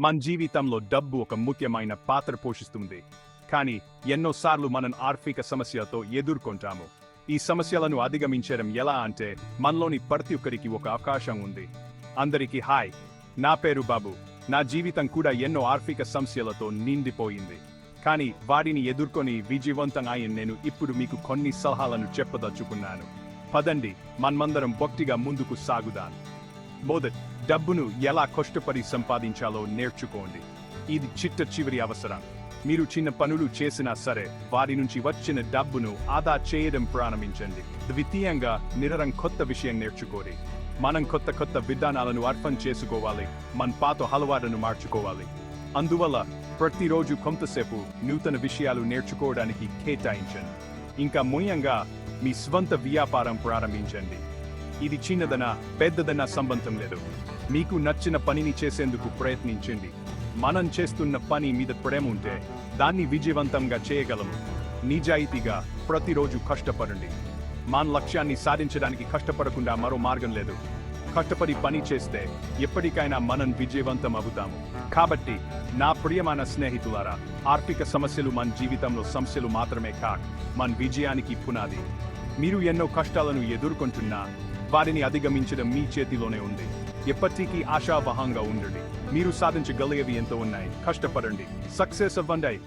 మన జీవితంలో డబ్బు ఒక ముఖ్యమైన పాత్ర పోషిస్తుంది. కానీ ఎన్నోసార్లు మనం ఆర్థిక సమస్యలతో ఎదుర్కొంటాము. ఈ సమస్యలను అధిగమించడం ఎలా అంటే మనలోని ప్రతి ఒక్కరికి ఒక అవకాశం ఉంది. అందరికీ హాయ్. నా పేరు బాబు. నా జీవితం కూడా ఎన్నో ఆర్థిక సమస్యలతో నిండిపోయింది. కానీ వాటిని ఎదుర్కొని విజయవంతం అయిన నేను ఇప్పుడు మీకు కొన్ని సలహాలను చెప్పదలుచుకున్నాను. పదండి మనమందరం భక్తిగా ముందుకు సాగుదాను మొదట్ డబ్బును ఎలా కష్టపడి సంపాదించాలో నేర్చుకోండి. ఇది చిట్ట చివరి అవసరం. మీరు చిన్న పనులు చేసినా సరే వారి నుంచి వచ్చిన డబ్బును ఆదా చేయడం ప్రారంభించండి. ద్వితీయంగా నిరరం కొత్త విషయం నేర్చుకోండి. మనం కొత్త కొత్త విధానాలను అర్థం చేసుకోవాలి. మన పాత అలవాటును మార్చుకోవాలి. అందువల్ల ప్రతిరోజు కొంతసేపు నూతన విషయాలు నేర్చుకోవడానికి కేటాయించండి. ఇంకా ముఖ్యంగా మీ స్వంత వ్యాపారం ప్రారంభించండి. ఇది చిన్నదనా పెద్దదనా సంబంధం లేదు. మీకు నచ్చిన పనిని చేసేందుకు ప్రయత్నించండి. మనం చేస్తున్న పని మీద ప్రేమ ఉంటే దాన్ని విజయవంతంగా చేయగలము. నిజాయితీగా ప్రతిరోజు కష్టపడండి. మన లక్ష్యాన్ని సాధించడానికి కష్టపడకుండా మరో మార్గం లేదు. కష్టపడి పని చేస్తే ఎప్పటికైనా మనం విజయవంతం అవుతాము. కాబట్టి నా ప్రియమైన స్నేహితులారా ఆర్థిక సమస్యలు మన జీవితంలో సమస్యలు మాత్రమే కాక్ మన విజయానికి పునాది. మీరు ఎన్నో కష్టాలను ఎదుర్కొంటున్నా వారిని అధిగమించడం మీ చేతిలోనే ఉంది. ఎప్పటికీ ఆశావహంగా ఉండండి. మీరు సాధించగలిగేవి ఎంతో ఉన్నాయి. కష్టపడండి. సక్సెస్ అవ్వండి.